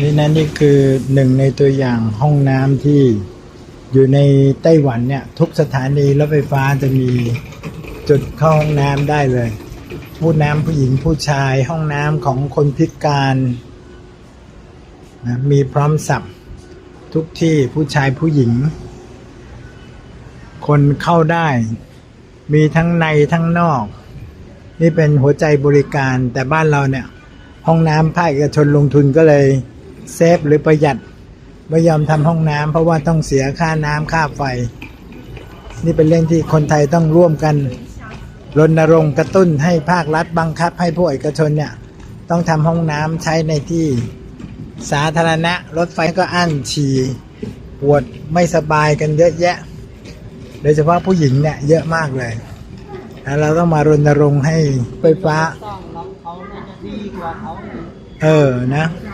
นี่นั่นนี่คือหนึ่งในตัวอย่างห้องน้ำที่อยู่ในไต้หวันเนี่ย ทุกสถานีรถไฟฟ้าจะมีจุดเข้าห้องน้ำได้เลย ผู้น้ำผู้หญิงผู้ชายห้องน้ำของคนพิการนะมีพร้อมสับทุกที่ผู้ชายผู้หญิง คนเข้าได้ มีทั้งในทั้งนอก นี่เป็นหัวใจบริการแต่บ้านเราเนี่ย ห้องน้ำภาคเอกชนลงทุนก็เลย เซฟหรือประหยัดไม่ยอมทำห้องน้ำเพราะว่าต้องเสียค่าน้ำค่าไฟ นี่เป็นเรื่องที่คนไทยต้องร่วมกันรณรงค์กระตุ้นให้ภาครัฐบังคับให้ผู้เอกชนเนี่ย ต้องทำห้องน้ำใช้ในที่สาธารณะ รถไฟก็อั้นฉี่ปวดไม่สบายกันเยอะแยะ โดยเฉพาะผู้หญิงเนี่ยเยอะมากเลยแล้วเราต้องมารณรงค์ให้ไฟฟ้าต้องน้องเขาน่าจะดีกว่าเขาเออนะเ